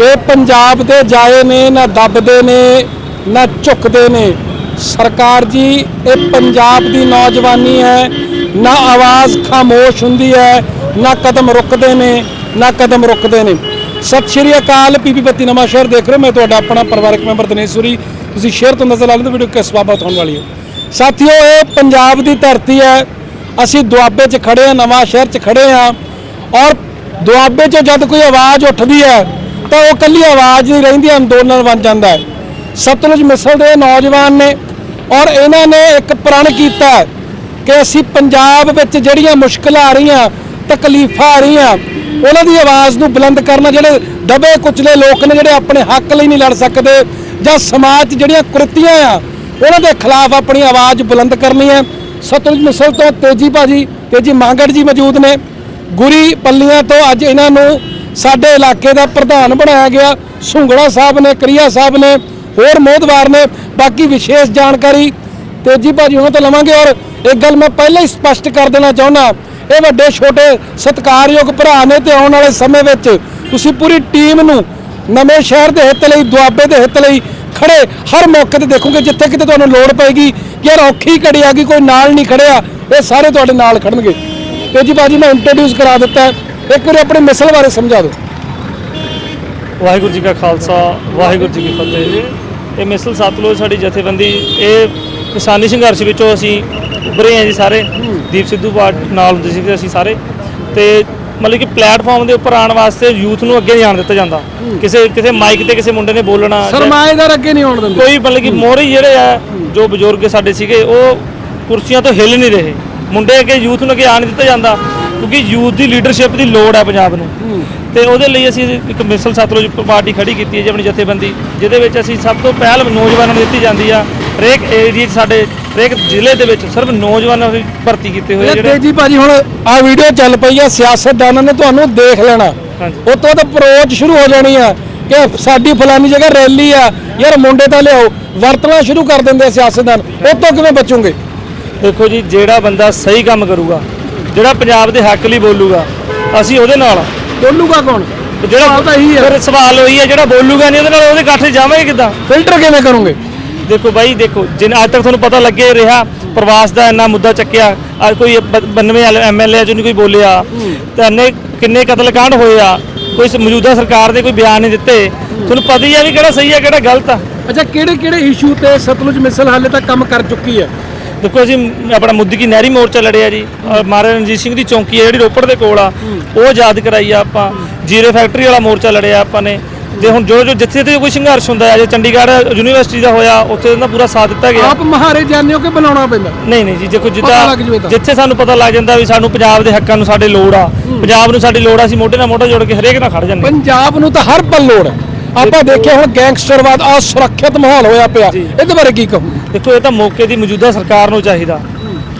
ਇਹ ਪੰਜਾਬ ਦੇ ਜਾਏ ਨੇ, ਨਾ ਦੱਬਦੇ ਨੇ, ਨਾ ਝੁਕਦੇ ਨੇ। ਸਰਕਾਰ ਜੀ, ਇਹ ਪੰਜਾਬ ਦੀ ਨੌਜਵਾਨੀ ਹੈ। ਨਾ ਆਵਾਜ਼ ਖਾਮੋਸ਼ ਹੁੰਦੀ ਹੈ, ਨਾ ਕਦਮ ਰੁਕਦੇ ਨੇ, ਨਾ ਕਦਮ ਰੁਕਦੇ ਨੇ। ਸਤਿ ਸ਼੍ਰੀ ਅਕਾਲ ਪੀਪੀ ਬੱਤੀ ਨਵਾਂ ਸ਼ਹਿਰ ਦੇਖ ਰਹੇ ਹੋ। ਮੈਂ ਤੁਹਾਡਾ ਆਪਣਾ ਪਰਿਵਾਰਕ ਮੈਂਬਰ ਦਿਨੇਸ਼ਵਰੀ ਤੁਸੀਂ ਸ਼ੇਅਰ ਤੋਂ ਨਜ਼ਰ ਲਾ ਲਓ ਵੀਡੀਓ ਕਿਸ ਬਾਬਤ ਹੋਣ ਵਾਲੀ ਹੈ। ਸਾਥੀਓ, ਇਹ ਪੰਜਾਬ ਦੀ ਧਰਤੀ ਹੈ। ਅਸੀਂ ਦੁਆਬੇ 'ਚ ਖੜੇ ਆ ਨਵਾਂ ਸ਼ਹਿਰ 'ਚ ਖੜੇ ਆ ਔਰ ਦੁਆਬੇ 'ਚ ਜਦ ਕੋਈ ਆਵਾਜ਼ ਉੱਠਦੀ ਹੈ ਤਾਂ ਉਹ ਕੱਲੀ ਆਵਾਜ਼ ਨਹੀਂ ਰਹਿੰਦੀ ਅੰਦੋਲਨ ਬਣ ਜਾਂਦਾ ਹੈ। ਸਤਲੁਜ ਮਿਸਲ ਦੇ ਨੌਜਵਾਨ ਨੇ ਔਰ ਇਹਨਾਂ ਨੇ ਇੱਕ ਪ੍ਰਣ ਕੀਤਾ ਕਿ ਅਸੀਂ ਪੰਜਾਬ ਵਿੱਚ ਜਿਹੜੀਆਂ ਮੁਸ਼ਕਲਾਂ ਆ ਰਹੀਆਂ, ਤਕਲੀਫਾਂ ਆ ਰਹੀਆਂ, ਉਹਨਾਂ ਦੀ ਆਵਾਜ਼ ਨੂੰ ਬੁਲੰਦ ਕਰਨਾ ਜਿਹੜੇ ਦਬੇ ਕੁਚਲੇ ਲੋਕ ਨੇ ਜਿਹੜੇ ਆਪਣੇ ਹੱਕ ਲਈ ਨਹੀਂ ਲੜ ਸਕਦੇ ਜਾਂ ਸਮਾਜ 'ਚ ਜਿਹੜੀਆਂ ਕੁਰਤੀਆਂ ਆ, ਉਹਨਾਂ ਦੇ ਖਿਲਾਫ ਆਪਣੀ ਆਵਾਜ਼ ਬੁਲੰਦ ਕਰਨੀ ਹੈ। ਸਤਲੁਜ ਮਿਸਲ ਤੋਂ ਤੇਜੀ ਭਾਜੀ, ਤੇਜੀ ਮਾਂਗੜ ਜੀ ਮੌਜੂਦ ਨੇ। ਗੁਰੀ ਪੱਲੀਆਂ ਤੋਂ ਅੱਜ ਇਹਨਾਂ ਨੂੰ ਸਾਡੇ ਇਲਾਕੇ ਦਾ ਪ੍ਰਧਾਨ ਬਣਾਇਆ ਗਿਆ, ਸੁੰਗੜਾ ਸਾਹਿਬ ਨੇ, ਕਰੀਆ ਸਾਹਿਬ ਨੇ, ਹੋਰ ਮੋਹਦਵਾਰ ਨੇ, ਬਾਕੀ ਵਿਸ਼ੇਸ਼ ਜਾਣਕਾਰੀ ਤੇਜੀ ਭਾਜੀ ਉਹਨਾਂ ਤੋਂ ਲਵਾਂਗੇ ਔਰ ਇੱਕ ਗੱਲ ਮੈਂ ਪਹਿਲਾਂ ਹੀ ਸਪਸ਼ਟ ਕਰ ਦੇਣਾ ਚਾਹੁੰਦਾ, ਇਹ ਵੱਡੇ ਛੋਟੇ ਸਤਿਕਾਰਯੋਗ ਭਰਾ ਨੇ ਤੇ ਆਉਣ ਵਾਲੇ ਸਮੇਂ ਵਿੱਚ ਤੁਸੀਂ ਪੂਰੀ ਟੀਮ ਨੂੰ ਨਵੇਂ ਸ਼ਹਿਰ ਦੇ ਹਿੱਤ ਲਈ, ਦੁਆਬੇ ਦੇ ਹਿੱਤ ਲਈ ਖੜੇ ਹਰ ਮੌਕੇ ਤੇ ਦੇਖੋਗੇ, ਜਿੱਥੇ ਕਿਤੇ ਤੁਹਾਨੂੰ ਲੋੜ ਪਏਗੀ ਕਿ ਯਾਰ ਔਖੀ ਘੜੀ ਆ ਗਈ, ਕੋਈ ਨਾਲ ਨਹੀਂ ਖੜਿਆ, ਇਹ ਸਾਰੇ ਤੁਹਾਡੇ ਨਾਲ ਖੜਨਗੇ। ਤੇ ਜੀ ਮੈਂ ਇੰਟਰੋਡਿਊਸ ਕਰਾ ਦਿੱਤਾ ਇੱਕ ਵਾਰੀ ਆਪਣੇ ਮਿਸਲ ਬਾਰੇ ਸਮਝਾ ਦਿਓ। ਵਾਹਿਗੁਰੂ ਜੀ ਕਾ ਖਾਲਸਾ ਵਾਹਿਗੁਰੂ ਜੀ ਕੀ ਫਤਿਹ ਇਹ ਮਿਸਲ ਸਤਲੁਜ ਸਾਡੀ ਜਥੇਬੰਦੀ ਇਹ ਕਿਸਾਨੀ ਸੰਘਰਸ਼ ਵਿੱਚੋਂ ਅਸੀਂ ਉੱਭਰੇ ਹਾਂ ਜੀ ਸਾਰੇ। ਦੀਪ ਸਿੱਧੂ ਬਾਟ ਨਾਲ ਹੁੰਦੇ ਸੀ ਅਸੀਂ ਸਾਰੇ। ਤੇ ਮਤਲਬ ਕਿ ਪਲੇਟਫਾਰਮ ਦੇ ਉੱਪਰ ਆਉਣ ਵਾਸਤੇ ਯੂਥ ਨੂੰ ਅੱਗੇ ਨਹੀਂ ਆਉਣ ਦਿੱਤਾ ਜਾਂਦਾ। ਕਿਸੇ ਕਿਸੇ ਮਾਈਕ ਤੇ ਕਿਸੇ ਮੁੰਡੇ ਨੇ ਬੋਲਣਾ ਸਰਮਾਏਦਾਰ ਅੱਗੇ ਨਹੀਂ ਆਉਣ ਦਿੰਦੇ। ਕੋਈ ਮਤਲਬ ਕਿ ਮੋਹਰੇ ਜਿਹੜੇ ਆ ਜੋ ਬਜ਼ੁਰਗ ਸਾਡੇ ਸੀਗੇ ਉਹ ਕੁਰਸੀਆਂ ਤੋਂ ਹਿੱਲ ਨਹੀਂ ਰਹੇ। ਮੁੰਡੇ ਅੱਗੇ ਯੂਥ ਨੂੰ ਅੱਗੇ ਆਣ ਦਿੱਤਾ ਜਾਂਦਾ। ਕਿਉਂਕਿ ਯੂਥ ਦੀ ਲੀਡਰਸ਼ਿਪ ਦੀ ਲੋੜ ਹੈ ਪੰਜਾਬ ਨੂੰ। ਤੇ ਉਹਦੇ ਲਈ ਅਸੀਂ ਇੱਕ ਮਿਸਲ ਸਤਲੁਜ ਪਾਰਟੀ ਖੜੀ ਕੀਤੀ ਹੈ ਜੀ ਆਪਣੀ ਜਥੇਬੰਦੀ ਜਿਹਦੇ ਵਿੱਚ ਅਸੀਂ ਸਭ ਤੋਂ ਪਹਿਲ ਨੌਜਵਾਨਾਂ ਨੂੰ ਦਿੱਤੀ ਜਾਂਦੀ ਆ। ਹਰੇਕ ਏਰੀਆ 'ਚ ਸਾਡੇ ਹਰੇਕ ਜ਼ਿਲ੍ਹੇ ਦੇ ਵਿੱਚ ਸਿਰਫ ਨੌਜਵਾਨਾਂ ਦੀ ਭਰਤੀ ਕੀਤੇ ਹੋਏ ਜਿਹੜੇ ਤੇਜੀ ਭਾਜੀ ਹੁਣ ਆ ਵੀਡੀਓ ਚੱਲ ਪਈ ਆ ਸਿਆਸਤਦਾਨਾਂ ਨੇ ਤੁਹਾਨੂੰ ਦੇਖ ਲੈਣਾ। ਉਹ ਤੋਂ ਤਾਂ ਅਪਰੋਚ ਸ਼ੁਰੂ ਹੋ ਜਾਣੀ ਆ ਕਿ ਸਾਡੀ ਫਲਾਨੀ ਜਗ੍ਹਾ ਰੈਲੀ ਆ ਯਾਰ ਮੁੰਡੇ ਤਾਂ ਲਿਆਓ ਵਰਤਣਾ ਸ਼ੁਰੂ ਕਰ ਦਿੰਦੇ ਆ ਸਿਆਸਤਦਾਨ। ਉਹ ਤੋਂ ਕਿਵੇਂ ਬਚੋਗੇ? ਦੇਖੋ ਜੀ ਜਿਹੜਾ ਬੰਦਾ ਸਹੀ ਕੰਮ ਕਰੂਗਾ ਜਿਹੜਾ ਪੰਜਾਬ ਦੇ ਹੱਕ ਲਈ ਬੋਲੂਗਾ ਅਸੀਂ ਉਹਦੇ ਨਾਲ ਆ। ਬੋਲੂਗਾ ਕੌਣ? ਤੇ ਜਿਹੜਾ ਸਵਾਲ ਤਾਂ ਇਹੀ ਹੈ। ਫਿਰ ਸਵਾਲ ਉਹੀ ਹੈ ਜਿਹੜਾ ਬੋਲੂਗਾ ਨਹੀਂ ਉਹਦੇ ਨਾਲ ਉਹਦੇ ਇਕੱਠ 'ਚ ਜਾਵਾਂਗੇ ਕਿੱਦਾਂ? ਫਿਲਟਰ ਕਿਵੇਂ ਕਰੋਗੇ? ਦੇਖੋ ਬਾਈ ਦੇਖੋ ਜਿਨ ਅੱਜ ਤੱਕ ਤੁਹਾਨੂੰ ਪਤਾ ਲੱਗੇ ਰਿਹਾ ਪ੍ਰਵਾਸ ਦਾ ਇੰਨਾ ਮੁੱਦਾ ਚੱਕਿਆ ਅੱਜ ਕੋਈ 92 ਐਮਐਲਏ ਚੋਂ ਨਹੀਂ ਕੋਈ ਬੋਲਿਆ ਤੇ ਇੰਨੇ ਕਿੰਨੇ ਕਤਲकांड ਹੋਏ ਆ ਕੋਈ ਸ- ਮੌਜੂਦਾ ਸਰਕਾਰ ਦੇ ਕੋਈ ਬਿਆਨ ਨਹੀਂ ਦਿੱਤੇ ਤੁਹਾਨੂੰ ਪਤਾ ਹੀ ਆ ਵੀ ਕਿਹੜਾ ਸਹੀ ਆ ਕਿਹੜਾ ਗਲਤ ਆ। ਅੱਛਾ ਕਿਹੜੇ ਕਿਹੜੇ ਇਸ਼ੂ ਤੇ ਸਤਲੁਜ ਮਿਸਲ ਹਾਲੇ ਤੱਕ ਕੰਮ ਕਰ ਚੁੱਕੀ ਹੈ? ਦੇਖੋ ਅਸੀਂ ਆਪਣਾ ਮੁੱਦਕੀ ਨਹਿਰੀ ਮੋਰਚਾ ਲੜਿਆ ਜੀ। ਮਹਾਰਾਜਾ ਰਣਜੀਤ ਸਿੰਘ ਦੀ ਚੌਂਕੀ ਹੈ ਜਿਹੜੀ ਰੋਪੜ ਦੇ ਕੋਲ ਆ। ਉਹ ਆਜ਼ਾਦ ਕਰਾਈ ਆ ਆਪਾਂ। ਜੀਰੇ ਫੈਕਟਰੀ ਵਾਲਾ ਮੋਰਚਾ ਲੜਿਆ ਆਪਾਂ ਨੇ। ਤੇ ਹੁਣ ਜੋ ਜੋ ਜਿੱਥੇ ਤੇ ਕੋਈ ਸੰਘਰਸ਼ ਹੁੰਦਾ ਹੈ ਜੇ ਚੰਡੀਗੜ੍ਹ ਯੂਨੀਵਰਸਿਟੀ ਦਾ ਹੋਇਆ ਉੱਥੇ ਦਾ ਪੂਰਾ ਸਾਥ ਦਿੱਤਾ ਗਿਆ। ਆਪ ਮਹਾਰੇ ਜਾਣਿਓ ਕਿ ਬਣਾਉਣਾ ਪੈਂਦਾ? ਨਹੀਂ ਨਹੀਂ ਜੀ ਦੇਖੋ ਜਿੱਦਾਂ। ਜਿੱਥੇ ਸਾਨੂੰ ਪਤਾ ਲੱਗ ਜਾਂਦਾ ਵੀ ਸਾਨੂੰ ਪੰਜਾਬ ਦੇ ਹੱਕਾਂ ਨੂੰ ਸਾਡੇ ਲੋੜ ਆ। ਪੰਜਾਬ ਨੂੰ ਸਾਡੀ ਲੋੜ ਆ ਅਸੀਂ ਮੋਢੇ ਨਾਲ ਮੋਢਾ ਜੋੜ ਕੇ ਹਰੇਕ ਨਾਲ ਖੜ ਜਾਂਦੇ ਹਾਂ। ਪੰਜਾਬ ਨੂੰ ਤਾਂ ਹਰ ਪਲ ਲੋੜ ਹੈ। ਆਪਾਂ ਦੇਖਿਆ ਹੁਣ ਗੈਂਗਸਟਰਵਾਦ ਆ ਸੁਰੱਖਿਅਤ ਮਾਹੌਲ ਹੋਇਆ ਪਿਆ। ਇਹਦੇ ਬਾਰੇ ਕੀ ਕਹੋ ਦੇਖੋ ਇਹ ਤਾਂ ਮੌਕੇ ਦੀ ਮੌਜੂਦਾ ਸਰਕਾਰ ਨੂੰ ਚਾਹੀਦਾ।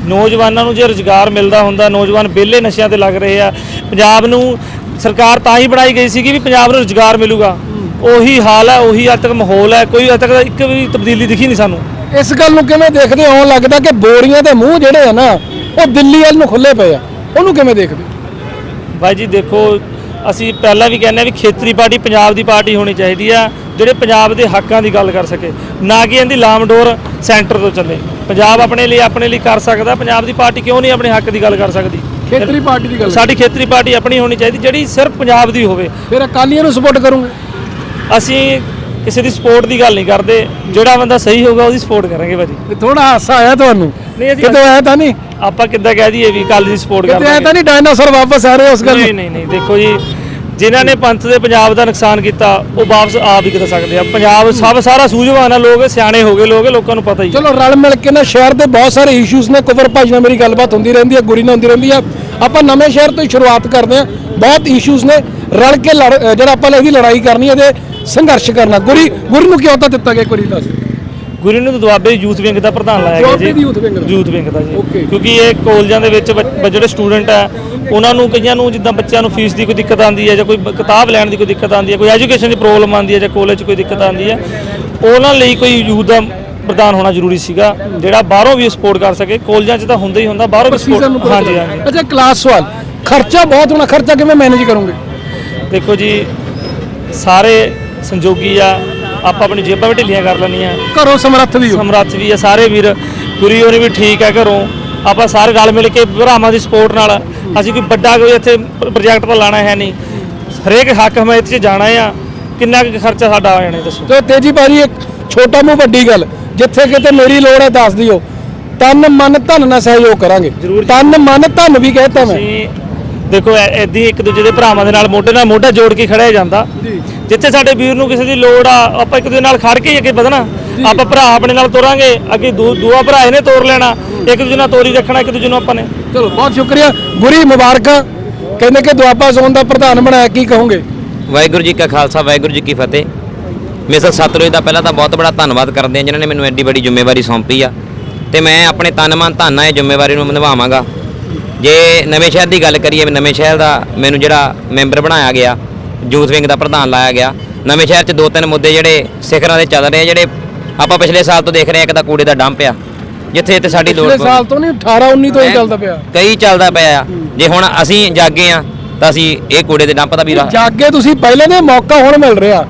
ਨੌਜਵਾਨਾਂ ਨੂੰ ਜੇ ਰੁਜ਼ਗਾਰ ਮਿਲਦਾ ਹੁੰਦਾ ਨੌਜਵਾਨ ਵਿਹਲੇ ਨਸ਼ਿਆਂ ਤੇ ਲੱਗ ਰਹੇ ਆ। ਪੰਜਾਬ ਨੂੰ ਸਰਕਾਰ ਤਾਂ ਹੀ ਬਣਾਈ ਗਈ ਸੀਗੀ ਵੀ ਪੰਜਾਬ ਨੂੰ ਰੁਜ਼ਗਾਰ ਮਿਲੂਗਾ। ਉਹੀ ਹਾਲ ਹੈ ਉਹੀ ਅੱਜ ਤੱਕ ਮਾਹੌਲ ਹੈ ਕੋਈ ਅੱਜ ਤੱਕ ਇੱਕ ਵੀ ਤਬਦੀਲੀ ਦਿਖੀ ਨਹੀਂ ਸਾਨੂੰ। ਇਸ ਗੱਲ ਨੂੰ ਕਿਵੇਂ ਦੇਖਦੇ ਹੋ? ਲੱਗਦਾ ਕਿ ਬੋਰੀਆਂ ਦੇ ਮੂੰਹ ਜਿਹੜੇ ਆ ਨਾ ਉਹ ਦਿੱਲੀ ਵੱਲ ਨੂੰ ਖੁੱਲੇ ਪਏ ਆ। ਉਹਨੂੰ ਕਿਵੇਂ ਦੇਖਦੇ? ਬਾਈ ਜੀ ਦੇਖੋ ਅਸੀਂ ਪਹਿਲਾਂ ਵੀ ਕਹਿੰਦੇ ਆ ਵੀ ਖੇਤਰੀ ਪਾਰਟੀ ਪੰਜਾਬ ਦੀ ਪਾਰਟੀ ਹੋਣੀ ਚਾਹੀਦੀ ਆ ਜਿਹੜੇ ਪੰਜਾਬ ਦੇ ਹੱਕਾਂ ਦੀ ਗੱਲ ਕਰ ਸਕੇ। ਨਾ ਕਿ ਇਹਦੀ ਲਾਮਡੋਰ ਸੈਂਟਰ ਤੋਂ ਚੱਲੇ। ਪੰਜਾਬ ਆਪਣੇ ਲਈ ਆਪਣੇ ਲਈ ਕਰ ਸਕਦਾ ਪੰਜਾਬ ਦੀ ਪਾਰਟੀ ਕਿਉਂ ਨਹੀਂ ਆਪਣੇ ਹੱਕ ਦੀ ਗੱਲ ਕਰ ਸਕਦੀ? ਖੇਤਰੀ ਪਾਰਟੀ ਦੀ ਗੱਲ ਸਾਡੀ ਖੇਤਰੀ ਪਾਰਟੀ ਆਪਣੀ ਹੋਣੀ ਚਾਹੀਦੀ ਜਿਹੜੀ ਸਿਰਫ ਪੰਜਾਬ ਦੀ ਹੋਵੇ। ਫਿਰ ਅਕਾਲੀਆਂ ਨੂੰ ਸਪੋਰਟ ਕਰੋਗੇ? ਅਸੀਂ ਕਿਸੇ ਦੀ ਸਪੋਰਟ ਦੀ ਗੱਲ ਨਹੀਂ ਕਰਦੇ। ਜਿਹੜਾ ਬੰਦਾ ਸਹੀ ਹੋਊਗਾ ਉਹਦੀ ਸਪੋਰਟ ਕਰਾਂਗੇ ਭਾਜੀ। ਥੋੜਾ ਹਾਸਾ ਆਇਆ ਤੁਹਾਨੂੰ। ਨਹੀਂ ਅਸੀਂ ਕਿਤੇ ਆਇਆ ਤਾਂ ਨਹੀਂ? ਆਪਾਂ ਕਿੱਦਾਂ ਕਹਿ ਦਈਏ ਵੀ ਕੱਲ ਦੀ ਸਪੋਰਟ ਕਿਤੇ ਆਇਆ ਕਰਾਂਗੇ ਤਾਂ ਨਹੀਂ ਡਾਇਨਾਸੌਰ ਵਾਪਸ ਆ ਰਹੇ ਉਸ ਗੱਲ ਨਹੀਂ ਨਹੀਂ ਨਹੀਂ ਦੇਖੋ ਜੀ ਜਿਨ੍ਹਾਂ ਨੇ ਪੰਥ ਦੇ ਪੰਜਾਬ ਦਾ ਨੁਕਸਾਨ ਕੀਤਾ ਉਹ ਵਾਪਸ ਆਪ ਹੀ ਕਰ ਸਕਦੇ ਆ। ਪੰਜਾਬ ਸਭ ਸਾਰਾ ਸੂਝਵਾਨ ਆ ਲੋਕ ਸਿਆਣੇ ਹੋ ਗਏ ਲੋਕ ਲੋਕਾਂ ਨੂੰ ਪਤਾ ਹੀ ਚਲੋ ਰਲ ਮਿਲ ਕੇ ਨਾ ਸ਼ਹਿਰ ਦੇ ਬਹੁਤ ਸਾਰੇ ਇਸ਼ੂਜ਼ ਨੇ ਕੁਵਰ ਭਾਈ ਨਾਲ ਮੇਰੀ ਗੱਲਬਾਤ ਹੁੰਦੀ ਰਹਿੰਦੀ ਹੈ ਗੁਰੀ ਨਾਲ ਹੁੰਦੀ ਰਹਿੰਦੀ ਹੈ ਆਪਾਂ ਨਵੇਂ ਸ਼ਹਿਰ ਤੋਂ ਹੀ ਸ਼ੁਰੂਆਤ ਕਰਦੇ ਹਾਂ ਬਹੁਤ ਇਸ਼ੂਜ਼ ਨੇ। ਰਲ ਕੇ ਜਿਹੜਾ ਆਪਾਂ ਇਹਦੀ ਲੜਾਈ ਕਰਨੀ ਹੈ ਤੇ ਸੰਘਰਸ਼ ਕਰਨਾ। ਗੁਰੀ ਗੁਰੀ ਨੂੰ ਕਿਉਂ ਤਾਂ ਦਿੱਤਾ ਗਿਆ ਗੁਰੀ ਦੱਸ ਗੁਰੂ ਨੂੰ ਦੁਆਬੇ ਯੂਥ ਵਿੰਗ ਦਾ ਪ੍ਰਧਾਨ ਲਾਇਆ ਗਿਆ ਦਾ? ਯੂਥ ਵਿੰਗ ਦਾ? ਜੀ. ਕਿਉਂਕਿ ਇਹ ਕਾਲਜਾਂ ਦੇ ਵਿੱਚ ਜਿਹੜੇ ਸਟੂਡੈਂਟ ਆ ਉਹਨਾਂ ਨੂੰ ਕਈਆਂ ਨੂੰ ਜਿੱਦਾਂ ਬੱਚਿਆਂ ਨੂੰ ਫੀਸ ਦੀ ਕੋਈ ਦਿੱਕਤ ਆਉਂਦੀ ਹੈ ਜਾਂ ਕੋਈ ਕਿਤਾਬ ਲੈਣ ਦੀ ਕੋਈ ਦਿੱਕਤ ਆਉਂਦੀ ਹੈ ਕੋਈ ਐਜੂਕੇਸ਼ਨ ਦੀ ਪ੍ਰੋਬਲਮ ਆਉਂਦੀ ਹੈ ਜਾਂ ਕਾਲਜ 'ਚ ਕੋਈ ਦਿੱਕਤ ਆਉਂਦੀ ਹੈ ਉਹਨਾਂ ਲਈ ਕੋਈ ਯੂਥ ਦਾ ਪ੍ਰਧਾਨ ਹੋਣਾ ਜ਼ਰੂਰੀ ਸੀਗਾ ਜਿਹੜਾ ਬਾਹਰੋਂ ਵੀ ਸਪੋਰਟ ਕਰ ਸਕੇ। ਕਾਲਜਾਂ 'ਚ ਤਾਂ ਹੁੰਦਾ ਹੀ ਹੁੰਦਾ ਬਾਹਰੋਂ ਵੀ support- ਹਾਂਜੀ ਹਾਂਜੀ। ਅੱਛਾ ਕਲਾਸ ਸਵਾਲ। ਖਰਚਾ ਬਹੁਤ ਹੋਣਾ ਖਰਚਾ ਕਿਵੇਂ ਮੈਨੇਜ ਕਰੋਗੇ? ਦੇਖੋ ਜੀ ਸਾਰੇ ਸੰਜੋਗੀ ਆ ਆਪਾਂ ਆਪਣੀ ਜੇਬਾਂ ਵੀ ਢਿੱਲੀਆਂ ਕਰ ਲੈਣੀਆਂ ਘਰੋਂ ਸਮਰੱਥ ਵੀ ਹੋ। ਸਮਰੱਥ ਵੀ ਆ ਸਾਰੇ ਵੀਰ। ਗੁਰੀ ਹੋਣੀ ਵੀ ਠੀਕ ਆ ਘਰੋਂ। ਆਪਾਂ ਸਾਰੇ ਰਲ ਮਿਲ ਕੇ ਭਰਾਵਾਂ ਦੀ ਸਪੋਰਟ ਨਾਲ ਅਸੀਂ ਕੋਈ ਵੱਡਾ ਕੋਈ ਇੱਥੇ ਪ੍ਰੋਜੈਕਟ ਤਾਂ ਲਾਣਾ ਹੈ ਨਹੀਂ। ਹਰੇਕ ਹੱਕ ਹਮਾਇਤ 'ਚ ਜਾਣਾ ਆ। ਕਿੰਨਾ ਕੁ ਖਰਚਾ ਸਾਡਾ ਆ ਜਾਣਾ ਦੱਸੋ। ਤੇ ਤੇਜੀ ਭਾਜੀ ਇੱਕ ਛੋਟਾ ਮੂੰਹ ਵੱਡੀ ਗੱਲ। ਜਿੱਥੇ ਕਿਤੇ ਮੇਰੀ ਲੋੜ ਹੈ ਦੱਸ ਦਿਓ। ਤਨ ਮਨ ਧਨ ਨਾਲ ਸਹਿਯੋਗ ਕਰਾਂਗੇ। ਤਨ ਮਨ ਧਨ ਵੀ ਕਹਿਤਾ ਮੈਂ। ਦੇਖੋ ਐਦੀ ਇੱਕ ਦੂਜੇ ਦੇ ਭਰਾਵਾਂ ਦੇ ਨਾਲ ਮੋਢੇ ਨਾਲ ਮੋਢਾ ਜੋੜ ਕੇ ਖੜਿਆ ਜਾਂਦਾ। ਜੀ। ਜਿੱਥੇ ਸਾਡੇ ਵੀਰ ਨੂੰ ਕਿਸੇ ਦੀ ਲੋੜ ਆ ਆਪਾਂ ਇੱਕ ਦੂਜੇ ਨਾਲ ਖੜ ਕੇ ਹੀ ਅੱਗੇ ਵਧਣਾ। ਆਪਾਂ ਭਰਾ ਆਪਣੇ ਨਾਲ ਤੋਰਾਂਗੇ ਅੱਗੇ ਦੂ ਦੂਆ ਭਰਾ ਇਹਨੇ ਤੋਰ ਲੈਣਾ ਇੱਕ ਦੂਜੇ ਨਾਲ ਤੋਰੀ ਰੱਖਣਾ ਇੱਕ ਦੂਜੇ ਨੂੰ ਆਪਾਂ ਨੇ। ਚਲੋ ਬਹੁਤ ਸ਼ੁਕਰੀਆ। ਗੁਰੀ ਮੁਬਾਰਕਾਂ। ਕਹਿੰਦੇ ਕਿ ਦੁਆਬਾ ਜ਼ੋਨ ਦਾ ਪ੍ਰਧਾਨ ਬਣਾਇਆ ਕੀ ਕਹੋਗੇ? ਵਾਹਿਗੁਰੂ ਜੀ ਕਾ ਖਾਲਸਾ ਵਾਹਿਗੁਰੂ ਜੀ ਕੀ ਫਤਿਹ। ਮਿਸਲ ਸਤਲੁਜ ਦਾ ਪਹਿਲਾਂ ਤਾਂ ਬਹੁਤ ਬੜਾ ਧੰਨਵਾਦ ਕਰਦੇ ਹਾਂ ਜਿਨ੍ਹਾਂ ਨੇ ਮੈਨੂੰ ਐਡੀ ਵੱਡੀ ਜ਼ਿੰਮੇਵਾਰੀ ਸੌਂਪੀ ਆ। ਤੇ ਮੈਂ ਆਪਣੇ ਤਨ ਮਨ ਧਨ ਨਾਲ ਇਹ ਜ਼ਿੰਮੇਵਾਰੀ ਨੂੰ ਨਿਭਾਵਾਂਗਾ। ਜੇ ਨਵੇਂ ਸ਼ਹਿਰ ਦੀ ਗੱਲ ਕਰੀਏ ਨਵੇਂ ਸ਼ਹਿਰ ਦਾ ਮੈਨੂੰ ਜਿਹੜਾ ਮੈਂਬਰ ਬਣਾਇਆ ਗਿਆ ਯੂਥ ਵਿੰਗ ਦਾ ਪ੍ਰਧਾਨ ਲਾਇਆ ਗਿਆ। ਨਵੇਂ ਸ਼ਹਿਰ 'ਚ ਦੋ ਤਿੰਨ ਮੁੱਦੇ ਜਿਹੜੇ ਸਿਖਰਾਂ ਦੇ ਚੱਲ ਰਹੇ ਆ ਜਿਹੜੇ ਆਪਾਂ ਪਿਛਲੇ ਸਾਲ ਤੋਂ ਦੇਖ ਰਹੇ ਆ ਇੱਕ ਤਾਂ ਕੂੜੇ ਦਾ ਡੰਪ ਆ ਜਿੱਥੇ ਜਿੱਥੇ ਸਾਡੀ ਲੋੜ ਪਿਛਲੇ ਸਾਲ ਤੋਂ ਨਹੀਂ 18 19 ਤੋਂ ਹੀ ਚੱਲਦਾ ਪਿਆ। ਕਈ ਚੱਲਦਾ ਪਿਆ ਆ। ਜੇ ਹੁਣ ਅਸੀਂ ਜਾਗੇ ਆ ਤਾਂ ਅਸੀਂ ਇਹ ਕੂੜੇ ਦੇ ਡੰਪ ਦਾ ਵੀ ਜਾਗੇ ਤੁਸੀਂ ਪਹਿਲੇ ਦੇ ਮੌਕਾ ਹੁਣ ਮਿਲ ਰਿਹਾ।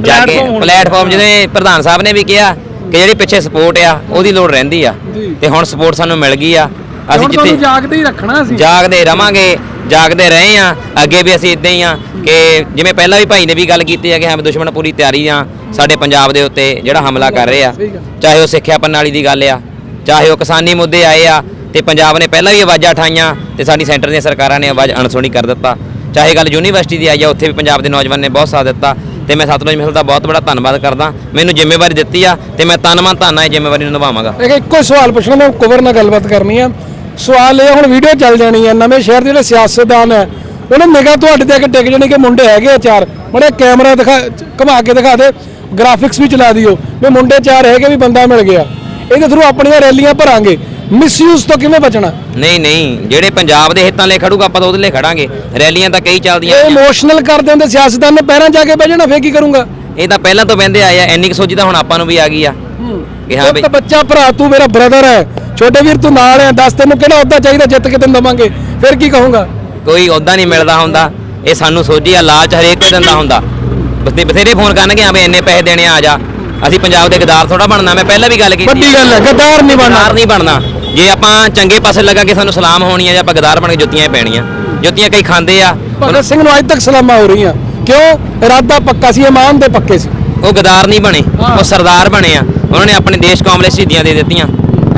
ਜਾ ਕੇ ਪਲੇਟਫਾਰਮ ਜਿਵੇਂ ਪ੍ਰਧਾਨ ਸਾਹਿਬ ਨੇ ਵੀ ਕਿਹਾ ਕਿ ਜਿਹੜੀ ਪਿੱਛੇ ਸਪੋਰਟ ਆ ਉਹਦੀ ਲੋੜ ਰਹਿੰਦੀ ਆ। ਤੇ ਹੁਣ ਸਪੋਰਟ ਸਾਨੂੰ ਮਿਲ ਗਈ ਆ। ਅਸੀਂ ਹੁਣ ਤੁਹਾਨੂੰ ਜਾਗਦੇ ਹੀ ਰੱਖਣਾ ਸੀ ਜਾਗਦੇ ਰਵਾਂਗੇ ਜਾਗਦੇ ਰਹੇ ਆ ਅੱਗੇ ਵੀ ਅਸੀਂ ਇਦਾਂ ਹੀ ਆ ਕਿ ਜਿਵੇਂ ਪਹਿਲਾਂ ਵੀ ਭਾਈ ਨੇ ਵੀ ਗੱਲ ਕੀਤੀ ਹੈ ਕਿ ਹਮ ਦੁਸ਼ਮਣ ਪੂਰੀ ਤਿਆਰੀ ਆ ਸਾਡੇ ਪੰਜਾਬ ਦੇ ਉੱਤੇ ਜਿਹੜਾ ਹਮਲਾ ਕਰ ਰਹੇ। ਆ। ਚਾਹੇ ਉਹ ਸਿੱਖਿਆ ਪ੍ਰਣਾਲੀ ਦੀ ਗੱਲ ਆ ਚਾਹੇ ਉਹ ਕਿਸਾਨੀ ਮੁੱਦੇ ਆਏ ਆ ਤੇ ਪੰਜਾਬ ਨੇ ਪਹਿਲਾਂ ਵੀ ਆਵਾਜ਼ਾਂ ਉਠਾਈਆਂ ਤੇ ਸਾਡੀ ਸੈਂਟਰ ਦੀਆਂ ਸਰਕਾਰਾਂ ਨੇ ਆਵਾਜ਼ ਅਣਸੁਣੀ ਕਰ ਦਿੱਤਾ। ਚਾਹੇ ਗੱਲ ਯੂਨੀਵਰਸਿਟੀ ਦੀ ਆਈ ਆ ਉੱਥੇ ਵੀ ਪੰਜਾਬ ਦੇ ਨੌਜਵਾਨ ਨੇ ਬਹੁਤ ਸਾਥ ਦਿੱਤਾ ਤੇ ਮੈਂ ਸਤਲੁਜ ਮਿਸਲ ਦਾ ਬਹੁਤ ਬੜਾ ਧੰਨਵਾਦ ਕਰਦਾ। ਮੈਨੂੰ ਜ਼ਿੰਮੇਵਾਰੀ ਦਿੱਤੀ ਆ ਤੇ ਮੈਂ ਤਨ ਮਨ ਧਨ ਇਹ ਜ਼ਿੰਮੇਵਾਰੀ ਨੂੰ ਨਿਭਾਵਾਂਗਾ। ਇੱਕ ਇੱਕੋ ਹੀ ਸਵਾਲ ਪੁੱਛਣਾ ਮੈਂ ਕੁਵਰ ਨਾਲ ਗੱਲਬਾਤ ਕਰਨੀ ਆ। ਸਵਾਲ ਇਹ ਹੁਣ ਵੀਡੀਓ ਚੱਲ ਜਾਣੀ ਆ ਨਵੇਂ ਸ਼ਹਿਰ ਦੇ ਜਿਹੜੇ ਸਿਆਸਤਦਾਨ ਹੈ ਉਹਨਾਂ ਨਿਗਾਹ ਤੁਹਾਡੇ ਤੇ ਇੱਕ ਟਿਕ ਜਾਣੀ ਕਿ ਮੁੰਡੇ ਹੈਗੇ ਆ ਚਾਰ? ਬੜੇ ਕੈਮਰਾ ਦਿਖਾ ਘੁਮਾ ਕੇ ਦਿਖਾ ਦੇ ਗ੍ਰਾਫਿਕਸ ਵੀ ਚਲਾ ਦਿਓ ਵੀ ਮੁੰਡੇ ਚਾਰ ਹੈਗੇ ਵੀ ਬੰਦਾ ਮਿਲ ਗਿਆ। ਇਹਦੇ ਥਰੂ ਆਪਣੀਆਂ ਰੈਲੀਆਂ ਭਰਾਂਗੇ। ਮਿਸਯੂਜ਼ ਤੋਂ ਕਿਵੇਂ ਬਚਣਾ? ਨਹੀਂ ਨਹੀਂ ਜਿਹੜੇ ਪੰਜਾਬ ਦੇ ਹਿੱਤਾਂ ਲਈ ਖੜੂਗਾ ਆਪਾਂ ਤਾਂ ਉਹਦੇ ਲਈ ਖੜਾਂਗੇ। ਰੈਲੀਆਂ ਤਾਂ ਕਈ ਚੱਲਦੀਆਂ ਇਹ। ਇਮੋਸ਼ਨਲ ਕਰ ਦਿੰਦੇ ਸਿਆਸਤਦਾਨ ਨੇ ਪੈਰਾਂ ਜਾ ਕੇ ਬਹਿ ਜਾਣਾ ਫੇਰ ਕੀ ਕਰੂੰਗਾ? ਇਹ ਤਾਂ ਪਹਿਲਾਂ ਤੋਂ ਬੰਦੇ ਆਏ ਆ ਇੰਨੀ ਕੁ ਸੋਚੀ ਤਾਂ ਹੁਣ ਆਪਾਂ ਨੂੰ ਵੀ ਆ ਗਈ ਆ। ਕਿ ਹਾਂ ਬਈ। ਬੱਚਾ ਭਰਾ ਤੂੰ ਮੇਰਾ ਬ੍ਰਦਰ ਹੈ ਛੋਟੇ ਵੀਰ ਤੂੰ ਨਾਲ ਹੈ ਦੱਸ ਤੈਨੂੰ ਕਿਹੜਾ ਅਹੁਦਾ ਚਾਹੀਦਾ ਜਿੱਤ ਕੇ ਤੈਨੂੰ ਦਵਾਂਗੇ? ਫਿਰ ਕੀ ਕਹੂੰਗਾ? ਕੋਈ ਅਹੁਦਾ ਨਹੀਂ ਮਿਲਦਾ ਹੁੰਦਾ। ਇਹ ਸਾਨੂੰ ਸੋਝੀ ਆ ਲਾਲਚ ਹਰੇਕ ਨੂੰ ਦਿੰਦਾ ਹੁੰਦਾ। ਬਥੇ ਬਥੇਰੇ ਫੋਨ ਕਰਨਗੇ ਆ ਵੀ ਇੰਨੇ ਪੈਸੇ ਦੇਣੇ ਆ, ਆ ਜਾ। ਅਸੀਂ ਪੰਜਾਬ ਦੇ ਗਦਾਰ ਥੋੜਾ ਬਣਨਾ ਮੈਂ ਪਹਿਲਾਂ ਵੀ ਗੱਲ ਕੀਤੀ ਵੱਡੀ ਗੱਲ ਹੈ ਗੱਦਾਰ ਨਹੀਂ ਬਣਨਾ। ਗਦਾਰ ਨਹੀਂ ਬਣਨਾ। ਜੇ ਆਪਾਂ ਚੰਗੇ ਪਾਸੇ ਲੱਗਾ ਕਿ ਸਾਨੂੰ ਸਲਾਮ ਹੋਣੀ ਆ ਜਾਂ ਆਪਾਂ ਗਦਾਰ ਬਣ ਕੇ ਜੁੱਤੀਆਂ ਹੀ ਪੈਣੀਆਂ। ਜੁੱਤੀਆਂ ਕਈ ਖਾਂਦੇ ਆ। ਭਗਤ ਸਿੰਘ ਨੂੰ ਅੱਜ ਤੱਕ ਸਲਾਮਾਂ ਹੋ ਰਹੀਆਂ। ਕਿਉਂ? ਇਰਾਦਾ ਪੱਕਾ ਸੀ ਇਮਾਨ ਦੇ ਪੱਕੇ ਸੀ। ਉਹ ਗਦਾਰ ਨਹੀਂ ਬਣੇ। ਉਹ ਸਰਦਾਰ ਬਣੇ ਆ। ਉਹਨਾਂ ਨੇ ਆਪਣੇ ਦੇਸ਼ ਕੌਮ ਲਈ ਸ਼ਹੀਦੀਆਂ ਦੇ ਦਿੱਤੀਆਂ।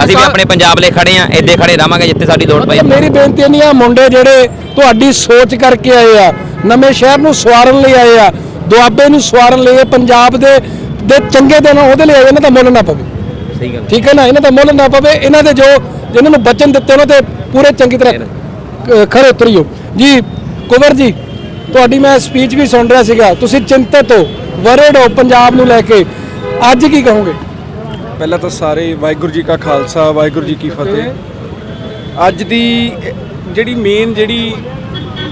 ਅਸੀਂ ਵੀ ਆਪਣੇ ਪੰਜਾਬ ਲਈ ਖੜੇ ਆ ਇੱਦੇ ਖੜੇ ਰਵਾਂਗੇ ਜਿੱਥੇ ਸਾਡੀ ਲੋੜ ਪਈ। ਮੇਰੀ ਬੇਨਤੀ ਨਹੀਂ ਆ ਮੁੰਡੇ ਜਿਹੜੇ ਤੁਹਾਡੀ ਸੋਚ ਕਰਕੇ ਆਏ ਆ ਨਵੇਂ ਸ਼ਹਿਰ ਨੂੰ ਸਵਾਰਨ ਲਈ ਆਏ ਆ ਦੁਆਬੇ ਨੂੰ ਸਵਾਰਨ ਲਈ ਪੰਜਾਬ ਦੇ ਦੇ ਚੰਗੇ ਦਿਨ ਉਹਦੇ ਲਈ ਆਏ ਇਹਨਾਂ ਦਾ ਮੁੱਲ ਨਾ ਪਵੇ। ਸਹੀ ਗੱਲ। ਠੀਕ ਹੈ ਨਾ? ਇਹਨਾਂ ਦਾ ਮੁੱਲ ਨਾ ਪਵੇ ਇਹਨਾਂ ਦੇ ਜੋ ਜਿਨ੍ਹਾਂ ਨੂੰ ਬਚਨ ਦਿੱਤੇ ਉਹਨਾਂ ਤੇ ਪੂਰੇ ਚੰਗੀ ਤਰ੍ਹਾਂ ਖਰੇ ਉਤਰਿਓ। ਜੀ ਕੁਵਰ ਜੀ ਤੁਹਾਡੀ ਮੈਂ ਸਪੀਚ ਵੀ ਸੁਣ ਰਿਹਾ ਸੀਗਾ ਤੁਸੀਂ ਚਿੰਤਤ ਹੋ ਵਰਡ ਹੋ ਪੰਜਾਬ ਨੂੰ ਲੈ ਕੇ। ਅੱਜ ਕੀ ਕਹੋਗੇ? ਪਹਿਲਾਂ ਤਾਂ ਸਾਰੇ ਵਾਹਿਗੁਰੂ ਜੀ ਕਾ ਖਾਲਸਾ, ਵਾਹਿਗੁਰੂ ਜੀ ਕੀ ਫਤਿਹ। ਅੱਜ ਦੀ ਜਿਹੜੀ ਮੇਨ ਜਿਹੜੀ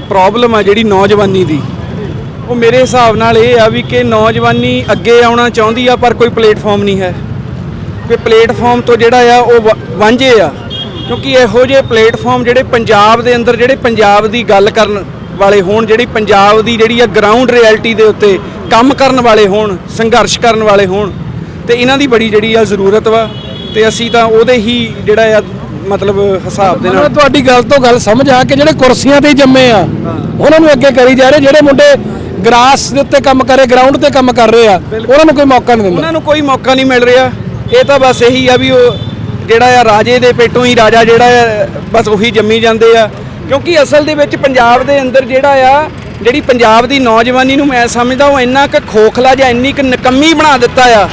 ਪ੍ਰੋਬਲਮ ਆ, ਜਿਹੜੀ ਨੌਜਵਾਨੀ ਦੀ, ਉਹ ਮੇਰੇ ਹਿਸਾਬ ਨਾਲ ਇਹ ਆ ਵੀ ਕਿ ਨੌਜਵਾਨੀ ਅੱਗੇ ਆਉਣਾ ਚਾਹੁੰਦੀ ਆ, ਪਰ ਕੋਈ ਪਲੇਟਫਾਰਮ ਨਹੀਂ ਹੈ। ਕਿ ਪਲੇਟਫਾਰਮ ਤੋਂ ਜਿਹੜਾ ਆ, ਉਹ ਵ- ਵਾਂਝੇ ਆ। ਕਿਉਂਕਿ ਇਹੋ ਜਿਹੇ ਪਲੇਟਫਾਰਮ ਜਿਹੜੇ ਪੰਜਾਬ ਦੇ ਅੰਦਰ, ਜਿਹੜੇ ਪੰਜਾਬ ਦੀ ਗੱਲ ਕਰਨ ਵਾਲੇ ਹੋਣ, ਜਿਹੜੀ ਪੰਜਾਬ ਦੀ ਜਿਹੜੀ ਆ ਗਰਾਊਂਡ ਰਿਐਲਿਟੀ ਦੇ ਉੱਤੇ ਕੰਮ ਕਰਨ ਵਾਲੇ ਹੋਣ, ਸੰਘਰਸ਼ ਕਰਨ ਵਾਲੇ ਹੋਣ ਤੇ ਇਹਨਾਂ ਦੀ ਬੜੀ ਜਿਹੜੀ ਆ ਜ਼ਰੂਰਤ ਵਾ ਤੇ ਅਸੀਂ ਤਾਂ ਉਹਦੇ ਹੀ ਜਿਹੜਾ ਆ ਮਤਲਬ ਹਿਸਾਬ ਦੇ ਨਾਲ ਤੁਹਾਡੀ ਗੱਲ ਤੋਂ ਗੱਲ ਸਮਝ ਆ ਕਿ ਜਿਹੜੇ ਕੁਰਸੀਆਂ ਤੇ ਜੰਮੇ ਆ ਉਹਨਾਂ ਨੂੰ ਅੱਗੇ ਕਰੀ ਜਾ ਰਹੇ ਜਿਹੜੇ ਮੁੰਡੇ ਗਰਾਸ ਦੇ ਉੱਤੇ ਕੰਮ ਕਰ ਰਹੇ ਗਰਾਊਂਡ ਤੇ ਕੰਮ ਕਰ ਰਹੇ ਆ ਉਹਨਾਂ ਨੂੰ ਕੋਈ ਮੌਕਾ ਨਹੀਂ ਦਿੰਦਾ। ਉਹਨਾਂ ਨੂੰ ਕੋਈ ਮੌਕਾ ਨਹੀਂ ਮਿਲ ਰਿਹਾ। ਇਹ ਤਾਂ ਬਸ ਇਹੀ ਆ ਵੀ ਉਹ ਜਿਹੜਾ ਆ ਰਾਜੇ ਦੇ ਪੇਟੋਂ ਹੀ ਰਾਜਾ ਜਿਹੜਾ ਆ ਬਸ ਉਹੀ ਜੰਮੀ ਜਾਂਦੇ ਆ। ਕਿਉਂਕਿ ਅਸਲ ਦੇ ਵਿੱਚ ਪੰਜਾਬ ਦੇ ਅੰਦਰ ਜਿਹੜਾ ਆ ਜਿਹੜੀ ਪੰਜਾਬ ਦੀ ਨੌਜਵਾਨੀ ਨੂੰ ਮੈਂ ਸਮਝਦਾ ਉਹ ਇੰਨਾ ਕੁ ਖੋਖਲਾ ਜਾਂ ਇੰਨੀ ਕੁ ਨਕੰਮੀ ਬਣਾ ਦਿੱਤਾ ਆ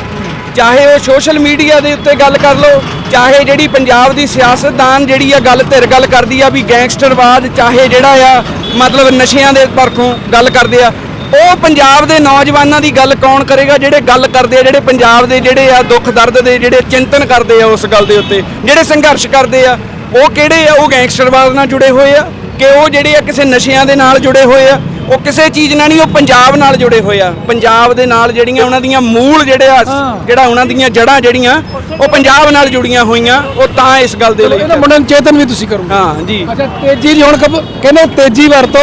ਚਾਹੇ ਉਹ ਸੋਸ਼ਲ ਮੀਡੀਆ ਦੇ ਉੱਤੇ ਗੱਲ ਕਰ ਲਓ, ਚਾਹੇ ਜਿਹੜੀ ਪੰਜਾਬ ਦੀ ਸਿਆਸਤਦਾਨ ਜਿਹੜੀ ਆ ਗੱਲ ਧਿਰ ਗੱਲ ਕਰਦੀ ਆ ਵੀ ਗੈਂਗਸਟਰਵਾਦ ਚਾਹੇ ਜਿਹੜਾ ਆ, ਮਤਲਬ ਨਸ਼ਿਆਂ ਦੇ ਪਰਖੋਂ ਗੱਲ ਕਰਦੇ ਆ, ਉਹ ਪੰਜਾਬ ਦੇ ਨੌਜਵਾਨਾਂ ਦੀ ਗੱਲ ਕੌਣ ਕਰੇਗਾ ਜਿਹੜੇ ਗੱਲ ਕਰਦੇ ਆ, ਜਿਹੜੇ ਪੰਜਾਬ ਦੇ ਜਿਹੜੇ ਆ ਦੁੱਖ ਦਰਦ ਦੇ ਜਿਹੜੇ ਚਿੰਤਨ ਕਰਦੇ ਆ ਉਸ ਗੱਲ ਦੇ ਉੱਤੇ, ਜਿਹੜੇ ਸੰਘਰਸ਼ ਕਰਦੇ ਆ, ਉਹ ਕਿਹੜੇ ਆ? ਉਹ ਗੈਂਗਸਟਰਵਾਦ ਨਾਲ ਜੁੜੇ ਹੋਏ ਆ। ਕਿ ਉਹ ਜਿਹੜੇ ਆ ਕਿਸੇ ਨਸ਼ਿਆਂ ਦੇ ਨਾਲ ਜੁੜੇ ਹੋਏ ਆ ਉਹ ਕਿਸੇ ਚੀਜ਼ ਨਾਲ ਨਹੀਂ ਉਹ ਪੰਜਾਬ ਨਾਲ ਜੁੜੇ ਹੋਏ ਆ। ਪੰਜਾਬ ਦੇ ਨਾਲ ਜਿਹੜੀਆਂ ਉਹਨਾਂ ਦੀਆਂ ਮੂਲ ਜਿਹੜੇ ਆ ਜਿਹੜਾ ਉਹਨਾਂ ਦੀਆਂ ਜੜ੍ਹਾਂ ਜਿਹੜੀਆਂ ਉਹ ਪੰਜਾਬ ਨਾਲ ਜੁੜੀਆਂ ਹੋਈਆਂ ਉਹ ਤਾਂ ਇਸ ਗੱਲ ਦੇ ਲਈ ਮੁੰਡੇ ਨੂੰ ਚੇਤਨ ਵੀ ਤੁਸੀਂ ਕਰੋਗੇ। ਹਾਂ ਜੀ। ਅੱਛਾ ਤੇਜ਼ੀ ਜੀ ਹੁਣ ਕਹਿੰਦੇ ਤੇਜ਼ੀ ਵਰਤੋ।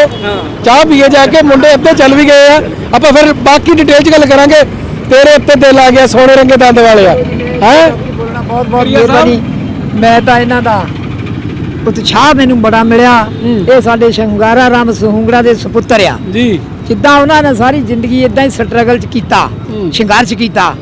ਚਾਹ ਪੀਏ ਜਾ ਕੇ ਮੁੰਡੇ ਅੱਧੇ ਚੱਲ ਵੀ ਗਏ ਆ। ਆਪਾਂ ਫਿਰ ਬਾਕੀ ਡਿਟੇਲ 'ਚ ਗੱਲ ਕਰਾਂਗੇ। ਤੇਰੇ ਉੱਤੇ ਦਿਲ ਆ ਗਿਆ ਸੋਨੇ ਰੰਗੇ ਦੰਦ ਵਾਲਿਆ ਹੈ? ਬੋਲਣਾ ਬਹੁਤ ਬਹੁਤ ਪ੍ਰਿਆ ਸਾਹਿਬ। ਮਿਹਰਬਾਨੀ। ਮੈਂ ਤਾਂ ਇਹਨਾਂ ਦਾ ਉਤਸ਼ਾਹ ਮੈਨੂੰ ਬੜਾ ਮਿਲਿਆ। ਇਹ ਸਾਡੇ ਸ਼ੰਗਾਰਾ ਰਾਮ ਸੁਹੰਗੜਾ ਦੇ ਸੁਪੁੱਤਰ ਆ। ਜੀ। ਜਿੱਦਾਂ ਉਹਨਾਂ ਨੇ ਸਾਰੀ ਜ਼ਿੰਦਗੀ ਇਦਾਂ ਹੀ ਸਟਰਗਲ ਚ ਕੀਤਾ ਸੰਘਰਸ਼ ਕੀਤਾ।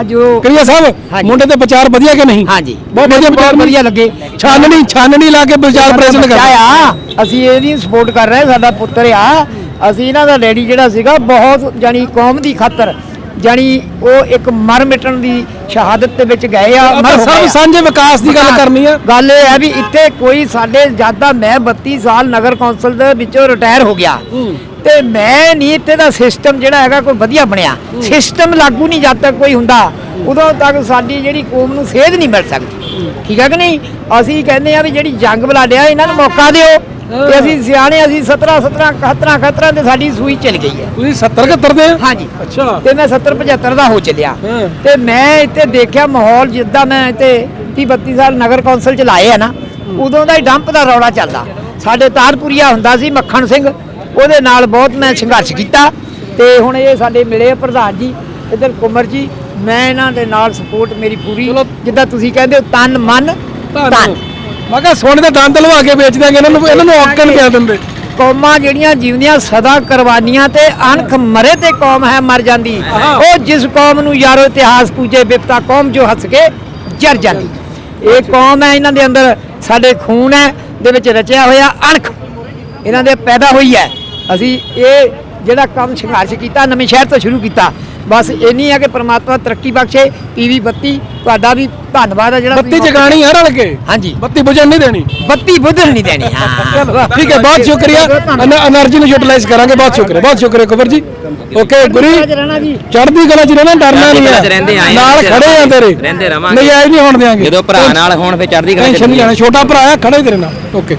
ਅੱਜ ਉਹ ਕਰੀਆ ਸਾਹਿਬ। ਮੁੰਡੇ ਤੇ ਵਿਚਾਰ ਵਧੀਆ ਕਿ ਨਹੀਂ? ਹਾਂਜੀ। ਬਹੁਤ ਵਧੀਆ ਵਿਚਾਰ ਵਧੀਆ ਲੱਗੇ। ਛਾਨਣੀ ਛਾਨਣੀ ਲਾ ਕੇ ਵਿਚਾਰ ਪ੍ਰੈਜ਼ੈਂਟ ਕਰ ਆ ਅਸੀਂ ਇਹਦੀ ਸਪੋਰਟ ਕਰ ਰਹੇ ਸਾਡਾ ਪੁੱਤਰ ਆ। ਅਸੀਂ ਇਹਨਾਂ ਦਾ ਡੈਡੀ ਜਿਹੜਾ ਸੀਗਾ ਬਹੁਤ ਜਾਨੀ ਕੌਮ ਦੀ ਖਾਤਰ ਜਾਨੀ ਉਹ ਇੱਕ ਮਰ ਮਿਟਣ ਦੀ ਸ਼ਹਾਦਤ ਦੇ ਵਿੱਚ ਗਏ ਆ ਆਪਾਂ ਸਭ। ਸਾਂਝੇ ਵਿਕਾਸ ਦੀ ਗੱਲ ਕਰਨੀ ਆ। ਗੱਲ ਇਹ ਹੈ ਵੀ ਇੱਥੇ ਕੋਈ ਸਾਡੇ ਜ਼ਿਆਦਾ ਮੈਂ 32 ਸਾਲ ਨਗਰ ਕੌਂਸਲ ਦੇ ਵਿੱਚੋਂ ਰਿਟਾਇਰ ਹੋ ਗਿਆ। ਤੇ ਮੈਂ ਨਹੀਂ ਇੱਥੇ ਦਾ ਸਿਸਟਮ ਜਿਹੜਾ ਹੈਗਾ ਕੋਈ ਵਧੀਆ ਬਣਿਆ। ਸਿਸਟਮ ਲਾਗੂ ਨਹੀਂ ਜਦ ਤੱਕ ਕੋਈ ਹੁੰਦਾ। ਉਦੋਂ ਤੱਕ ਸਾਡੀ ਜਿਹੜੀ ਕੌਮ ਨੂੰ ਸੇਧ ਨਹੀਂ ਮਿਲ ਸਕਦੀ। ਠੀਕ ਹੈ ਕਿ ਨਹੀਂ? ਅਸੀਂ ਕਹਿੰਦੇ ਆ ਵੀ ਜਿਹੜੀ ਜੰਗ ਬਲਾਡਿਆ ਇਹਨਾਂ ਨੂੰ ਮੌਕਾ ਦਿਓ। ਤੇ ਅਸੀਂ ਸਿਆਣੇ ਅਸੀਂ 17 17 71 71 ਤੇ ਸਾਡੀ ਸੂਈ ਚਲ ਗਈ ਹੈ। ਤੁਸੀਂ 70 71 ਦੇ ਹਾਂਜੀ। ਅੱਛਾ। ਤੇ ਮੈਂ 70 75 ਦਾ ਹੋ ਚੱਲਿਆ। ਤੇ ਮੈਂ ਇੱਥੇ ਦੇਖਿਆ ਮਾਹੌਲ ਜਿੱਦਾਂ ਮੈਂ ਇੱਥੇ 30 32 ਸਾਲ ਨਗਰ ਕੌਂਸਲ ਚ ਲਾਏ ਆ ਨਾ ਉਦੋਂ ਦਾ ਹੀ ਡੰਪ ਦਾ ਰੌਲਾ ਚੱਲਦਾ। ਸਾਡੇ ਤਾਰਪੁਰੀਆ ਹੁੰਦਾ ਸੀ ਮੱਖਣ ਸਿੰਘ ਉਹਦੇ ਨਾਲ ਬਹੁਤ ਮੈਂ ਸੰਘਰਸ਼ ਕੀਤਾ। ਤੇ ਹੁਣ ਇਹ ਸਾਡੇ ਮਿਲੇ ਪ੍ਰਧਾਨ ਜੀ ਇੱਧਰ ਕੁਮਰ ਜੀ ਮੈਂ ਇਹਨਾਂ ਦੇ ਨਾਲ ਸਪੋਰਟ ਮੇਰੀ ਪੂਰੀ। ਜਿੱਦਾਂ ਤੁਸੀਂ ਕਹਿੰਦੇ ਹੋ ਤਨ ਮਨ ਧਨ ਮੈਂ ਕਿਹਾ ਸੋਨੇ ਦੇ ਦੰਦ ਲਵਾ ਕੇ ਵੇਚ ਦਿਆਂਗੇ ਇਹਨਾਂ ਨੂੰ ਇਹਨਾਂ ਨੂੰ ਔਕਣ ਕਹਿ ਦਿੰਦੇ। ਕੌਮਾਂ ਜਿਹੜੀਆਂ ਜੀਵਦੀਆਂ ਸਦਾ ਕੁਰਬਾਨੀਆਂ ਤੇ ਅਣਖ ਮਰੇ ਤੇ ਕੌਮ ਹੈ ਮਰ ਜਾਂਦੀ। ਉਹ ਜਿਸ ਕੌਮ ਨੂੰ ਯਾਰੋ ਇਤਿਹਾਸ ਪੂਜੇ ਬਿਪਤਾ ਕੌਮ ਜੋ ਹੱਸ ਕੇ ਜਰ ਜਾਂਦੀ। ਇਹ ਕੌਮ ਹੈ ਇਹਨਾਂ ਦੇ ਅੰਦਰ ਸਾਡੇ ਖੂਨ ਹੈ ਦੇ ਵਿੱਚ ਰਚਿਆ ਹੋਇਆ ਅਣਖ। ਇਹਨਾਂ ਦੇ ਪੈਦਾ ਹੋਈ ਹੈ। ਅਸੀਂ ਇਹ ਜਿਹੜਾ ਕੰਮ ਸੰਘਰਸ਼ ਕੀਤਾ ਨਵੇਂ ਸ਼ਹਿਰ ਤੋਂ ਸ਼ੁਰੂ ਕੀਤਾ ਬਸ ਇੰਨੀ ਆ ਕਿ ਪ੍ਰਮਾਤਮਾ ਤਰੱਕੀ ਬਖਸ਼ੇ ਪੀਵੀ 32 ਤੁਹਾਡਾ ਵੀ ਧੰਨਵਾਦ ਆ ਜਿਹੜਾ ਬੱਤੀ ਜਗਾਣੀ ਹਰ ਰਲ ਕੇ? ਹਾਂਜੀ। ਬੱਤੀ ਬੁਝਣ ਨਹੀਂ ਦੇਣੀ? ਬੱਤੀ ਬੁਝਣ ਨਹੀਂ ਦੇਣੀ ਹਾਂ। ਠੀਕ ਹੈ ਬਹੁਤ ਸ਼ੁਕਰੀਆ। એનર્ਜੀ ਨੂੰ ਯੂਟਿਲਾਈਜ਼ ਕਰਾਂਗੇ ਬਹੁਤ ਸ਼ੁਕਰੀਆ ਬਹੁਤ ਸ਼ੁਕਰੀਆ ਕੁਬਰ ਜੀ। ਓਕੇ ਗੁਰੀ। ਚੜ੍ਹਦੀ ਕਲਾ ਚ ਰਹਿਣਾ ਡਰਨਾ ਨਹੀਂ ਹੈ। ਨਾਲ ਖੜੇ ਆ ਤੇਰੇ। ਨਹੀਂ ਆਏ ਨਹੀਂ ਹੋਣ ਦੇਾਂਗੇ ਜਦੋਂ ਭਰਾ ਨਾਲ ਹੋਣ ਫੇ ਚੜ੍ਹਦੀ ਕਲਾ ਚ ਨਹੀਂ ਜਾਣਾ ਛੋਟਾ ਭਰਾ ਆ ਖੜੇ ਤੇਰੇ ਨਾਲ। ਓਕੇ।